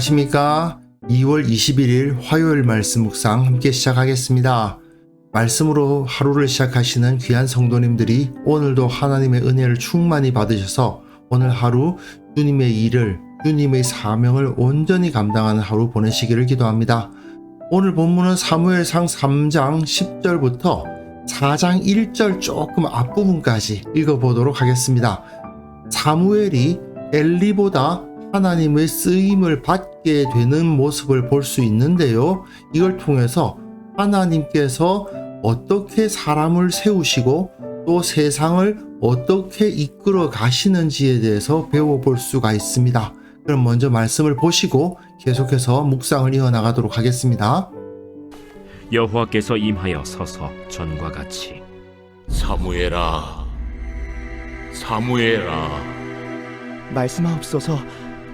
안녕하십니까. 2월 21일 화요일 말씀 묵상 함께 시작하겠습니다. 말씀으로 하루를 시작하시는 귀한 성도님들이 오늘도 하나님의 은혜를 충만히 받으셔서 오늘 하루 주님의 일을, 주님의 사명을 온전히 감당하는 하루 보내시기를 기도합니다. 오늘 본문은 사무엘상 3장 10절부터 4장 1절 조금 앞부분까지 읽어보도록 하겠습니다. 사무엘이 엘리보다 하나님의 쓰임을 받게 되는 모습을 볼 수 있는데요. 이걸 통해서 하나님께서 어떻게 사람을 세우시고 또 세상을 어떻게 이끌어 가시는지에 대해서 배워볼 수가 있습니다. 그럼 먼저 말씀을 보시고 계속해서 묵상을 이어나가도록 하겠습니다. 여호와께서 임하여 서서 전과 같이 사무엘아, 사무엘아, 말씀하옵소서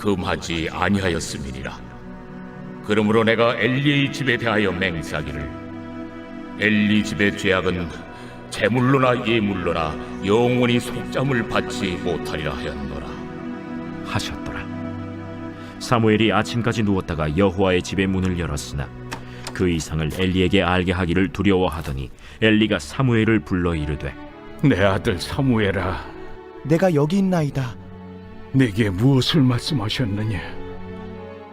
금하지 아니하였음이니라. 그러므로 내가 엘리의 집에 대하여 맹세하기를 엘리 집의 죄악은 제물로나 예물로나 영원히 속잠을 받지 못하리라 하였노라. 하셨더라 사무엘이 아침까지 누웠다가 여호와의 집의 문을 열었으나 그 이상을 엘리에게 알게 하기를 두려워하더니 엘리가 사무엘을 불러 이르되 내 아들 사무엘아, 내가 여기 있나이다. 내게 무엇을 말씀하셨느냐?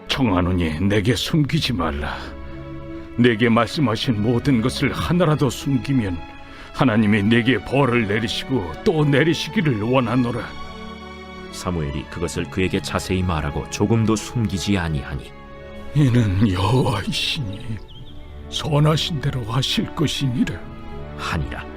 청하노니 내게 숨기지 말라. 내게 말씀하신 모든 것을 하나라도 숨기면 하나님이 내게 벌을 내리시고 또 내리시기를 원하노라. 사무엘이 그것을 그에게 자세히 말하고 조금도 숨기지 아니하니 이는 여호와이시니 선하신 대로 하실 것이니라. 하니라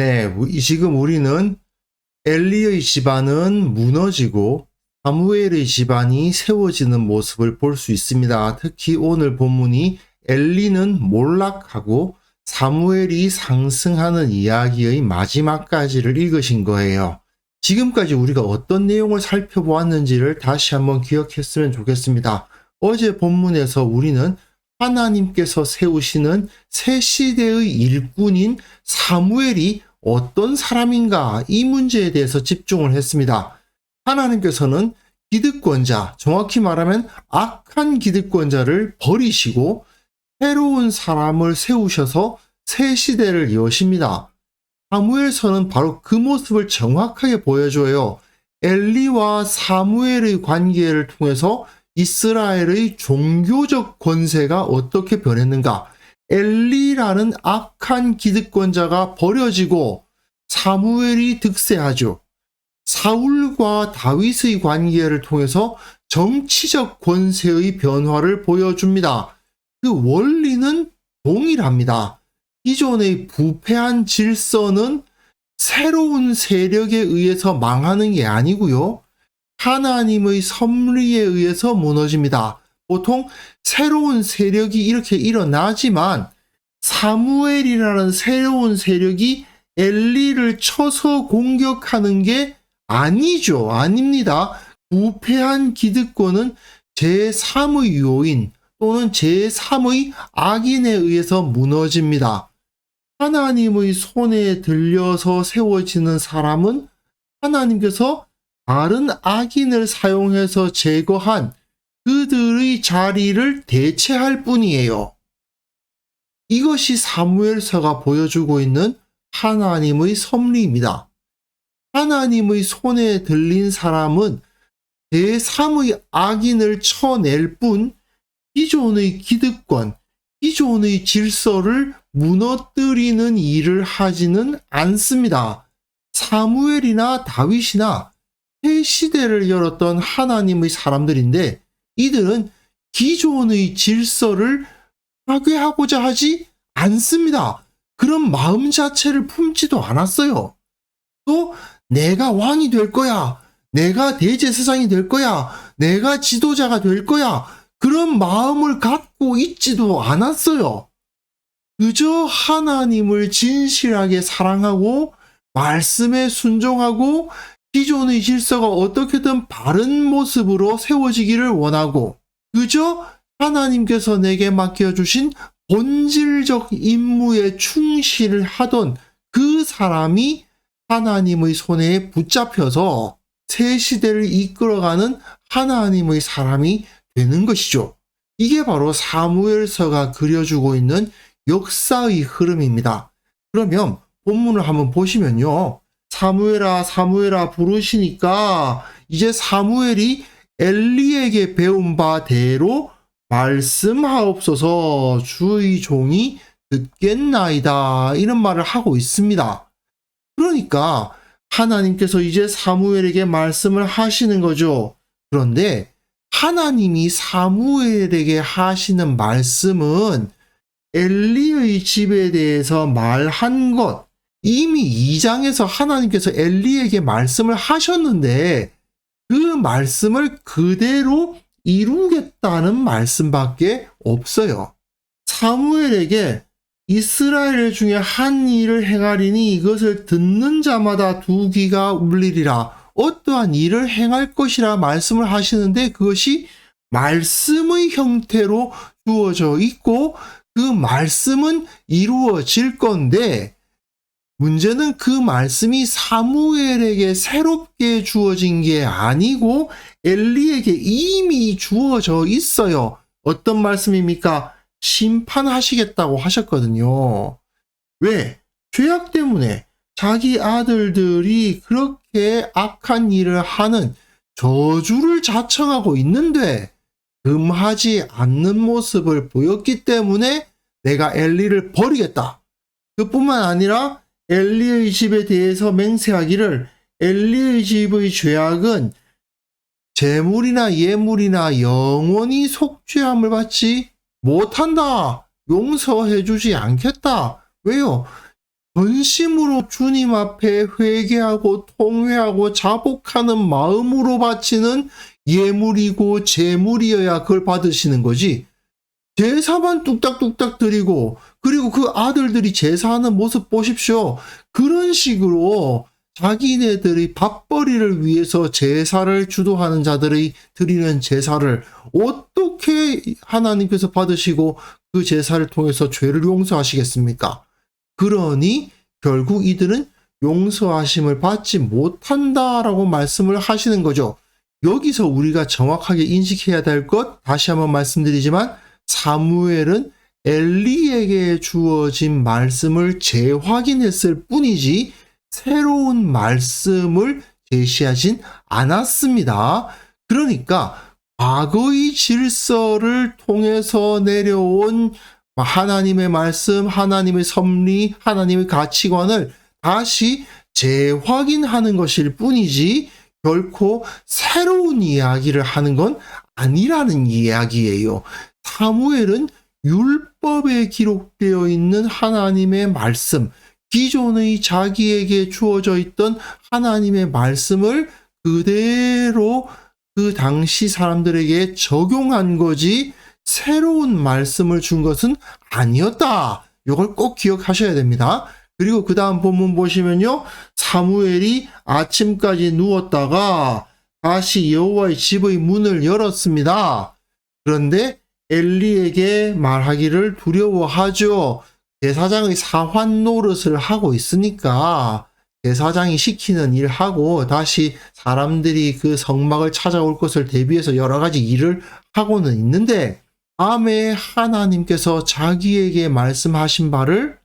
네, 이- 지금 우리는 엘리의 집안은 무너지고 사무엘의 집안이 세워지는 모습을 볼 수 있습니다. 특히 오늘 본문이 엘리는 몰락하고 사무엘이 상승하는 이야기의 마지막까지를 읽으신 거예요. 지금까지 우리가 어떤 내용을 살펴보았는지를 다시 한번 기억했으면 좋겠습니다. 어제 본문에서 우리는 하나님께서 세우시는 새 시대의 일꾼인 사무엘이 어떤 사람인가 이 문제에 대해서 집중을 했습니다. 하나님께서는 기득권자, 정확히 말하면 악한 기득권자를 버리시고 새로운 사람을 세우셔서 새 시대를 여십니다. 사무엘서는 바로 그 모습을 정확하게 보여줘요. 엘리와 사무엘의 관계를 통해서 이스라엘의 종교적 권세가 어떻게 변했는가? 엘리라는 악한 기득권자가 버려지고 사무엘이 득세하죠. 사울과 다윗의 관계를 통해서 정치적 권세의 변화를 보여줍니다. 그 원리는 동일합니다. 기존의 부패한 질서는 새로운 세력에 의해서 망하는 게 아니고요. 하나님의 섭리에 의해서 무너집니다. 보통 새로운 세력이 이렇게 일어나지만 사무엘이라는 새로운 세력이 엘리를 쳐서 공격하는 게 아니죠. 아닙니다. 부패한 기득권은 제3의 요인 또는 제3의 악인에 의해서 무너집니다. 하나님의 손에 들려서 세워지는 사람은 하나님께서 다른 악인을 사용해서 제거한 그들의 자리를 대체할 뿐이에요. 이것이 사무엘서가 보여주고 있는 하나님의 섭리입니다. 하나님의 손에 들린 사람은 제3의 악인을 쳐낼 뿐 기존의 기득권, 기존의 질서를 무너뜨리는 일을 하지는 않습니다. 사무엘이나 다윗이나 새 시대를 열었던 하나님의 사람들인데 이들은 기존의 질서를 파괴하고자 하지 않습니다. 그런 마음 자체를 품지도 않았어요. 또 내가 왕이 될 거야. 내가 대제사장이 될 거야. 내가 지도자가 될 거야. 그런 마음을 갖고 있지도 않았어요. 그저 하나님을 진실하게 사랑하고 말씀에 순종하고 기존의 질서가 어떻게든 바른 모습으로 세워지기를 원하고 그저 하나님께서 내게 맡겨주신 본질적 임무에 충실을 하던 그 사람이 하나님의 손에 붙잡혀서 새 시대를 이끌어가는 하나님의 사람이 되는 것이죠. 이게 바로 사무엘서가 그려주고 있는 역사의 흐름입니다. 그러면 본문을 한번 보시면요. 사무엘아 사무엘아 부르시니까 이제 사무엘이 엘리에게 배운 바대로 말씀하옵소서 주의 종이 듣겠나이다 이런 말을 하고 있습니다. 그러니까 하나님께서 이제 사무엘에게 말씀을 하시는 거죠. 그런데 하나님이 사무엘에게 하시는 말씀은 엘리의 집에 대해서 말한 것 이미 2장에서 하나님께서 엘리에게 말씀을 하셨는데 그 말씀을 그대로 이루겠다는 말씀밖에 없어요. 사무엘에게 이스라엘 중에 한 일을 행하리니 이것을 듣는 자마다 두 귀가 울리리라. 어떠한 일을 행할 것이라 말씀을 하시는데 그것이 말씀의 형태로 주어져 있고 그 말씀은 이루어질 건데 문제는 그 말씀이 사무엘에게 새롭게 주어진 게 아니고 엘리에게 이미 주어져 있어요. 어떤 말씀입니까? 심판하시겠다고 하셨거든요. 왜? 죄악 때문에 자기 아들들이 그렇게 악한 일을 하는 저주를 자청하고 있는데 금하지 않는 모습을 보였기 때문에 내가 엘리를 버리겠다. 그뿐만 아니라 엘리의 집에 대해서 맹세하기를 엘리의 집의 죄악은 재물이나 예물이나 영원히 속죄함을 받지 못한다. 용서해 주지 않겠다. 왜요? 전심으로 주님 앞에 회개하고 통회하고 자복하는 마음으로 바치는 예물이고 재물이어야 그걸 받으시는 거지. 제사만 뚝딱뚝딱 드리고 그리고 그 아들들이 제사하는 모습 보십시오. 그런 식으로 자기네들의 밥벌이를 위해서 제사를 주도하는 자들의 드리는 제사를 어떻게 하나님께서 받으시고 그 제사를 통해서 죄를 용서하시겠습니까? 그러니 결국 이들은 용서하심을 받지 못한다라고 말씀을 하시는 거죠. 여기서 우리가 정확하게 인식해야 될 것 다시 한번 말씀드리지만 사무엘은 엘리에게 주어진 말씀을 재확인했을 뿐이지 새로운 말씀을 제시하진 않았습니다. 그러니까 과거의 질서를 통해서 내려온 하나님의 말씀, 하나님의 섭리, 하나님의 가치관을 다시 재확인하는 것일 뿐이지 결코 새로운 이야기를 하는 건 아니라는 이야기예요. 사무엘은 율법에 기록되어 있는 하나님의 말씀, 기존의 자기에게 주어져 있던 하나님의 말씀을 그대로 그 당시 사람들에게 적용한 거지 새로운 말씀을 준 것은 아니었다. 이걸 꼭 기억하셔야 됩니다. 그리고 그 다음 본문 보시면요. 사무엘이 아침까지 누웠다가 다시 여호와의 집의 문을 열었습니다. 그런데 엘리에게 말하기를 두려워하죠. 제사장의 사환 노릇을 하고 있으니까 제사장이 시키는 일 하고 다시 사람들이 그 성막을 찾아올 것을 대비해서 여러 가지 일을 하고는 있는데 밤에 하나님께서 자기에게 말씀하신 바를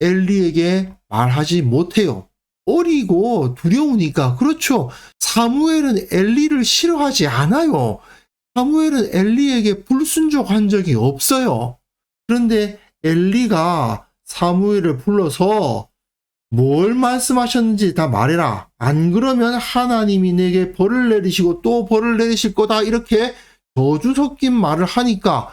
엘리에게 말하지 못해요. 어리고 두려우니까 그렇죠. 사무엘은 엘리를 싫어하지 않아요. 사무엘은 엘리에게 불순종한 적이 없어요. 그런데 엘리가 사무엘을 불러서 뭘 말씀하셨는지 다 말해라. 안 그러면 하나님이 내게 벌을 내리시고 또 벌을 내리실 거다. 이렇게 저주 섞인 말을 하니까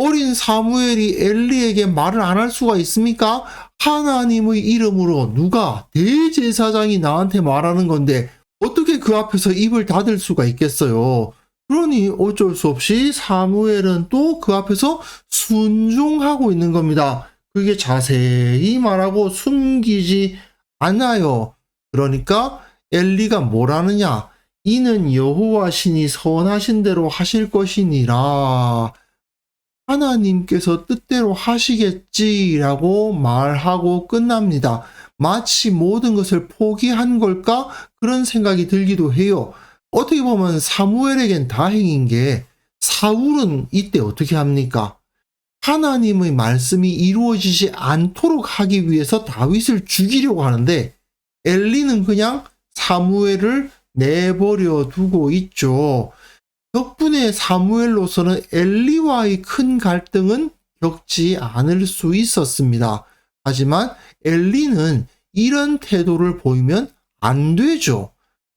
어린 사무엘이 엘리에게 말을 안 할 수가 있습니까? 하나님의 이름으로 누가 대제사장이 나한테 말하는 건데 어떻게 그 앞에서 입을 닫을 수가 있겠어요? 그러니 어쩔 수 없이 사무엘은 또 그 앞에서 순종하고 있는 겁니다. 그게 자세히 말하고 숨기지 않아요. 그러니까 엘리가 뭐라느냐? 이는 여호와 신이 선하신 대로 하실 것이니라. 하나님께서 뜻대로 하시겠지라고 말하고 끝납니다. 마치 모든 것을 포기한 걸까? 그런 생각이 들기도 해요. 어떻게 보면 사무엘에겐 다행인 게 사울은 이때 어떻게 합니까? 하나님의 말씀이 이루어지지 않도록 하기 위해서 다윗을 죽이려고 하는데 엘리는 그냥 사무엘을 내버려 두고 있죠. 덕분에 사무엘로서는 엘리와의 큰 갈등은 겪지 않을 수 있었습니다. 하지만 엘리는 이런 태도를 보이면 안 되죠.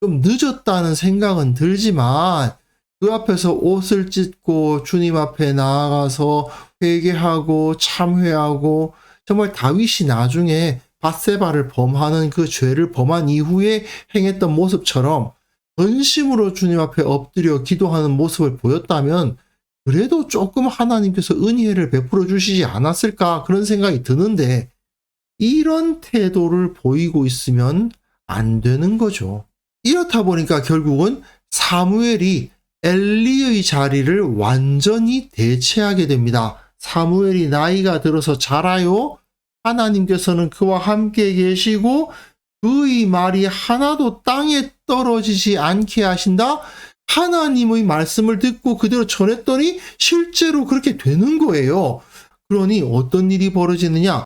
좀 늦었다는 생각은 들지만 그 앞에서 옷을 찢고 주님 앞에 나아가서 회개하고 참회하고 정말 다윗이 나중에 바세바를 범하는 그 죄를 범한 이후에 행했던 모습처럼 전심으로 주님 앞에 엎드려 기도하는 모습을 보였다면 그래도 조금 하나님께서 은혜를 베풀어 주시지 않았을까 그런 생각이 드는데 이런 태도를 보이고 있으면 안 되는 거죠. 이렇다 보니까 결국은 사무엘이 엘리의 자리를 완전히 대체하게 됩니다. 사무엘이 나이가 들어서 자라요. 하나님께서는 그와 함께 계시고 그의 말이 하나도 땅에 떨어지지 않게 하신다. 하나님의 말씀을 듣고 그대로 전했더니 실제로 그렇게 되는 거예요. 그러니 어떤 일이 벌어지느냐?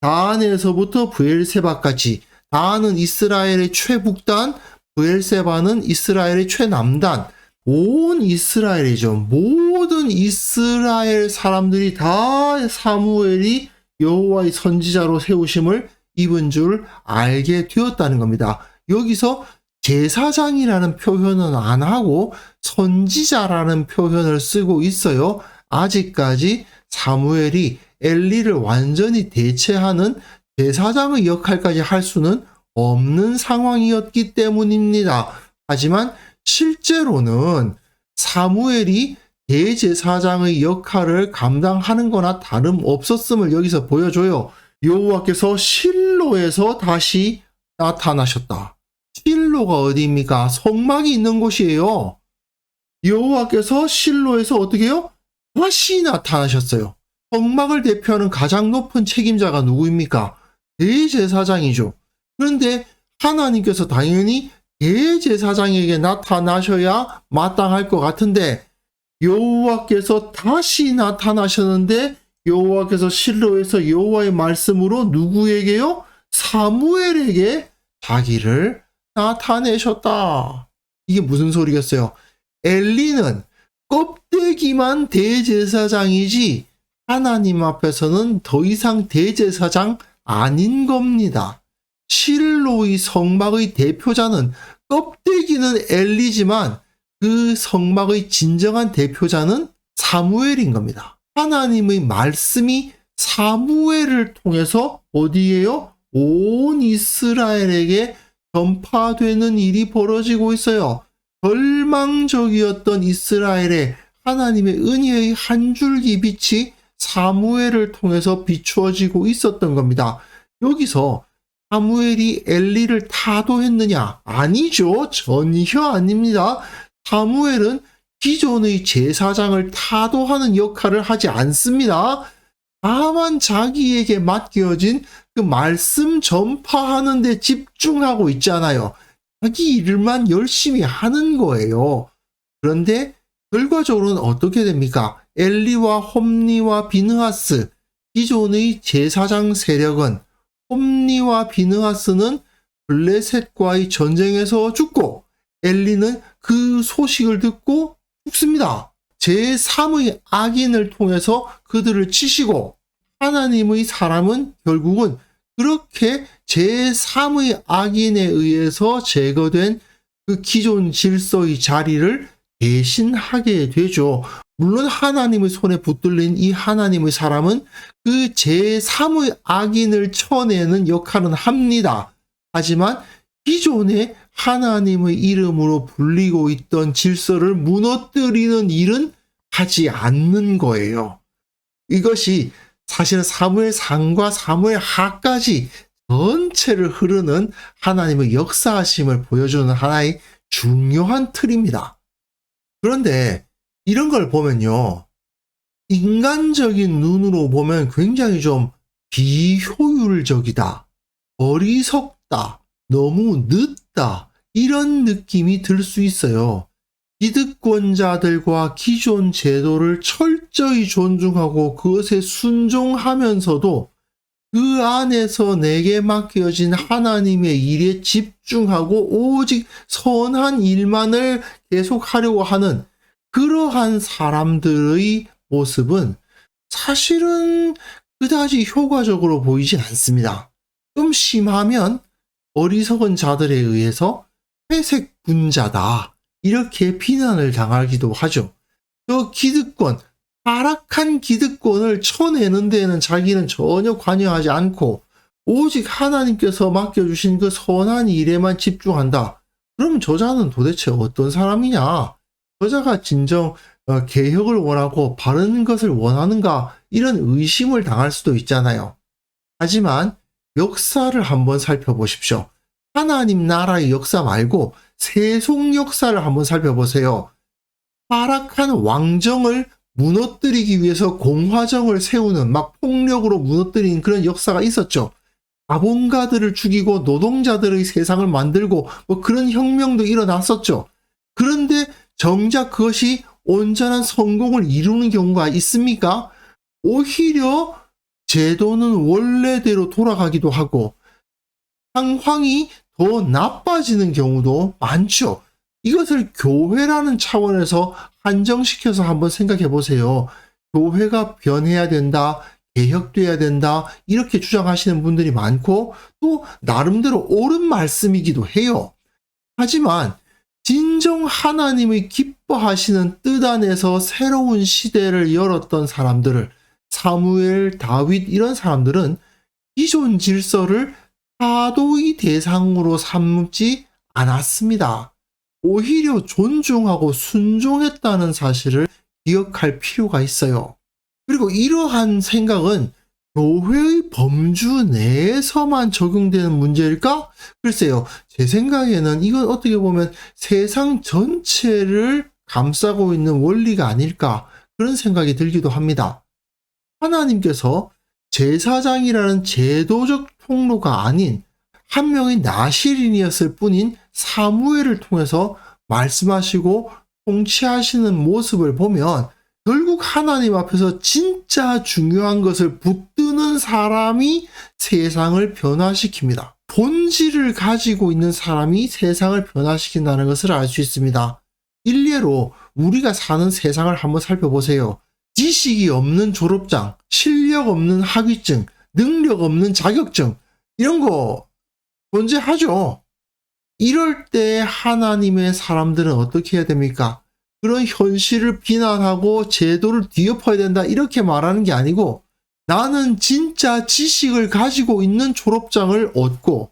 다안에서부터 부엘세바까지 다안은 이스라엘의 최북단, 부엘세바는 이스라엘의 최남단, 온 이스라엘이죠. 모든 이스라엘 사람들이 다 사무엘이 여호와의 선지자로 세우심을 입은 줄 알게 되었다는 겁니다. 여기서 제사장이라는 표현은 안 하고 선지자라는 표현을 쓰고 있어요. 아직까지 사무엘이 엘리를 완전히 대체하는 제사장의 역할까지 할 수는 없는 상황이었기 때문입니다. 하지만 실제로는 사무엘이 대제사장의 역할을 감당하는 거나 다름없었음을 여기서 보여줘요. 여호와께서 실로에서 다시 나타나셨다. 실로가 어디입니까? 성막이 있는 곳이에요. 여호와께서 실로에서 어떻게 해요? 다시 나타나셨어요. 성막을 대표하는 가장 높은 책임자가 누구입니까? 대제사장이죠. 그런데 하나님께서 당연히 대제사장에게 나타나셔야 마땅할 것 같은데 여호와께서 다시 나타나셨는데 여호와께서 실로에서 여호와의 말씀으로 누구에게요? 사무엘에게 자기를 나타내셨다. 이게 무슨 소리겠어요? 엘리는 껍데기만 대제사장이지 하나님 앞에서는 더 이상 대제사장 아닌 겁니다. 실로의 성막의 대표자는 껍데기는 엘리지만 그 성막의 진정한 대표자는 사무엘인 겁니다. 하나님의 말씀이 사무엘을 통해서 어디에요? 온 이스라엘에게 전파되는 일이 벌어지고 있어요. 절망적이었던 이스라엘에 하나님의 은혜의 한 줄기 빛이 사무엘을 통해서 비추어지고 있었던 겁니다. 여기서 사무엘이 엘리를 타도했느냐? 아니죠. 전혀 아닙니다. 사무엘은 기존의 제사장을 타도하는 역할을 하지 않습니다. 다만 자기에게 맡겨진 그 말씀 전파하는 데 집중하고 있잖아요. 자기 일만 열심히 하는 거예요. 그런데 결과적으로는 어떻게 됩니까? 엘리와 홈니와 비느하스, 기존의 제사장 세력은 홈니와 비느하스는 블레셋과의 전쟁에서 죽고 엘리는 그 소식을 듣고 죽습니다. 제3의 악인을 통해서 그들을 치시고 하나님의 사람은 결국은 그렇게 제3의 악인에 의해서 제거된 그 기존 질서의 자리를 대신하게 되죠. 물론 하나님의 손에 붙들린 이 하나님의 사람은 그 제3의 악인을 쳐내는 역할은 합니다. 하지만 기존에 하나님의 이름으로 불리고 있던 질서를 무너뜨리는 일은 하지 않는 거예요. 이것이 사실은 사무엘 상과 사무엘 하까지 전체를 흐르는 하나님의 역사하심을 보여주는 하나의 중요한 틀입니다. 그런데 이런 걸 보면요. 인간적인 눈으로 보면 굉장히 좀 비효율적이다. 어리석다. 너무 늦다. 이런 느낌이 들 수 있어요. 기득권자들과 기존 제도를 철저히 존중하고 그것에 순종하면서도 그 안에서 내게 맡겨진 하나님의 일에 집중하고 오직 선한 일만을 계속하려고 하는 그러한 사람들의 모습은 사실은 그다지 효과적으로 보이지 않습니다. 좀 심하면 어리석은 자들에 의해서 회색 분자다. 이렇게 비난을 당하기도 하죠. 저 기득권, 타락한 기득권을 쳐내는 데에는 자기는 전혀 관여하지 않고 오직 하나님께서 맡겨주신 그 선한 일에만 집중한다. 그럼 저자는 도대체 어떤 사람이냐? 저자가 진정 어, 개혁을 원하고 바른 것을 원하는가? 이런 의심을 당할 수도 있잖아요. 하지만 역사를 한번 살펴보십시오. 하나님 나라의 역사 말고 세속 역사를 한번 살펴보세요. 타락한 왕정을 무너뜨리기 위해서 공화정을 세우는 막 폭력으로 무너뜨리는 그런 역사가 있었죠. 자본가들을 죽이고 노동자들의 세상을 만들고 뭐 그런 혁명도 일어났었죠. 그런데 정작 그것이 온전한 성공을 이루는 경우가 있습니까? 오히려 제도는 원래대로 돌아가기도 하고 상황이 더 나빠지는 경우도 많죠. 이것을 교회라는 차원에서 한정시켜서 한번 생각해 보세요. 교회가 변해야 된다, 개혁돼야 된다, 이렇게 주장하시는 분들이 많고, 또 나름대로 옳은 말씀이기도 해요. 하지만, 진정 하나님의 기뻐하시는 뜻 안에서 새로운 시대를 열었던 사람들을, 사무엘, 다윗, 이런 사람들은 기존 질서를 사도의 대상으로 삼지 않았습니다. 오히려 존중하고 순종했다는 사실을 기억할 필요가 있어요. 그리고 이러한 생각은 교회의 범주 내에서만 적용되는 문제일까? 글쎄요, 제 생각에는 이건 어떻게 보면 세상 전체를 감싸고 있는 원리가 아닐까? 그런 생각이 들기도 합니다. 하나님께서 제사장이라는 제도적 통로가 아닌 한 명의 나실인이었을 뿐인 사무엘을 통해서 말씀하시고 통치하시는 모습을 보면 결국 하나님 앞에서 진짜 중요한 것을 붙드는 사람이 세상을 변화시킵니다. 본질을 가지고 있는 사람이 세상을 변화시킨다는 것을 알 수 있습니다. 일례로 우리가 사는 세상을 한번 살펴보세요. 지식이 없는 졸업장, 실력 없는 학위증, 능력 없는 자격증, 이런 거 존재하죠. 이럴 때 하나님의 사람들은 어떻게 해야 됩니까? 그런 현실을 비난하고 제도를 뒤엎어야 된다 이렇게 말하는 게 아니고 나는 진짜 지식을 가지고 있는 졸업장을 얻고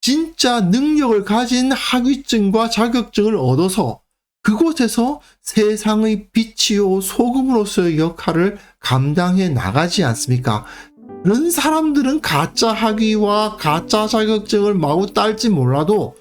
진짜 능력을 가진 학위증과 자격증을 얻어서 그곳에서 세상의 빛이요 소금으로서의 역할을 감당해 나가지 않습니까? 그런 사람들은 가짜 학위와 가짜 자격증을 마구 딸지 몰라도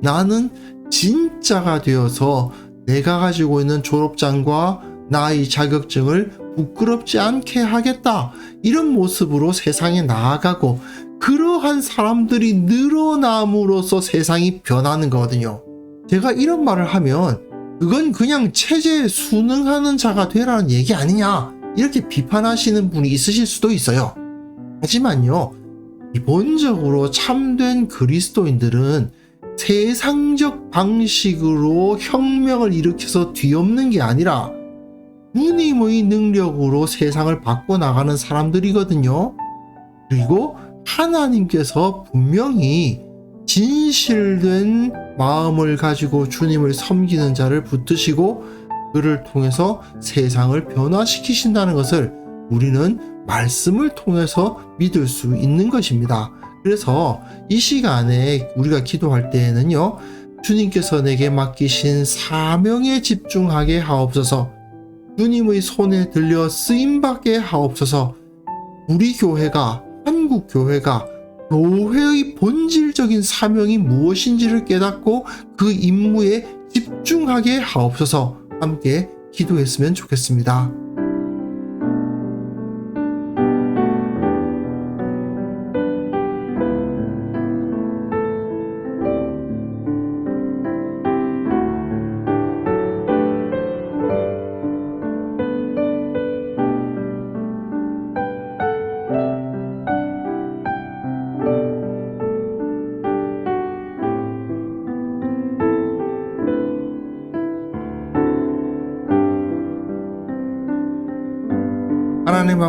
나는 진짜가 되어서 내가 가지고 있는 졸업장과 나의 자격증을 부끄럽지 않게 하겠다. 이런 모습으로 세상에 나아가고 그러한 사람들이 늘어남으로써 세상이 변하는 거거든요. 제가 이런 말을 하면 그건 그냥 체제에 순응하는 자가 되라는 얘기 아니냐. 이렇게 비판하시는 분이 있으실 수도 있어요. 하지만요, 기본적으로 참된 그리스도인들은 세상적 방식으로 혁명을 일으켜서 뒤엎는 게 아니라 주님의 능력으로 세상을 바꿔나가는 사람들이거든요. 그리고 하나님께서 분명히 진실된 마음을 가지고 주님을 섬기는 자를 붙드시고 그를 통해서 세상을 변화시키신다는 것을 우리는 말씀을 통해서 믿을 수 있는 것입니다. 그래서 이 시간에 우리가 기도할 때에는요, 주님께서 내게 맡기신 사명에 집중하게 하옵소서, 주님의 손에 들려 쓰임받게 하옵소서, 우리 교회가, 한국 교회가 교회의 본질적인 사명이 무엇인지를 깨닫고 그 임무에 집중하게 하옵소서. 함께 기도했으면 좋겠습니다.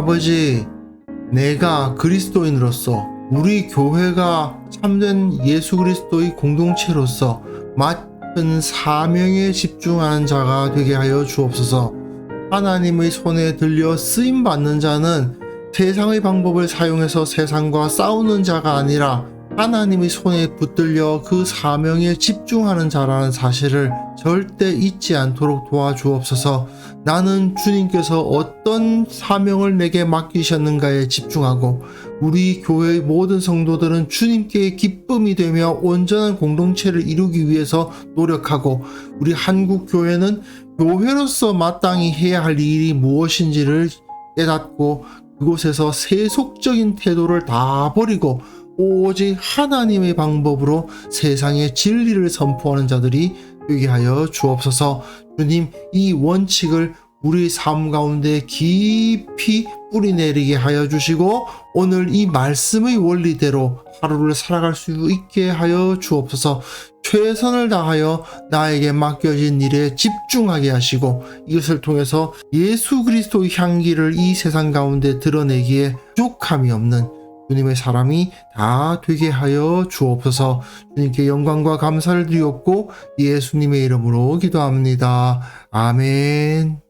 아버지, 내가 그리스도인으로서 우리 교회가 참된 예수 그리스도의 공동체로서 맡은 사명에 집중하는 자가 되게 하여 주옵소서. 하나님의 손에 들려 쓰임 받는 자는 세상의 방법을 사용해서 세상과 싸우는 자가 아니라 하나님의 손에 붙들려 그 사명에 집중하는 자라는 사실을 절대 잊지 않도록 도와주옵소서. 나는 주님께서 어떤 사명을 내게 맡기셨는가에 집중하고 우리 교회의 모든 성도들은 주님께 기쁨이 되며 온전한 공동체를 이루기 위해서 노력하고 우리 한국 교회는 교회로서 마땅히 해야 할 일이 무엇인지를 깨닫고 그곳에서 세속적인 태도를 다 버리고 오직 하나님의 방법으로 세상의 진리를 선포하는 자들이 되게 하여 주옵소서. 주님, 이 원칙을 우리 삶 가운데 깊이 뿌리내리게 하여 주시고 오늘 이 말씀의 원리대로 하루를 살아갈 수 있게 하여 주옵소서. 최선을 다하여 나에게 맡겨진 일에 집중하게 하시고 이것을 통해서 예수 그리스도의 향기를 이 세상 가운데 드러내기에 부족함이 없는 주님의 사람이 다 되게 하여 주옵소서 주님께 영광과 감사를 드리옵고 예수님의 이름으로 기도합니다. 아멘.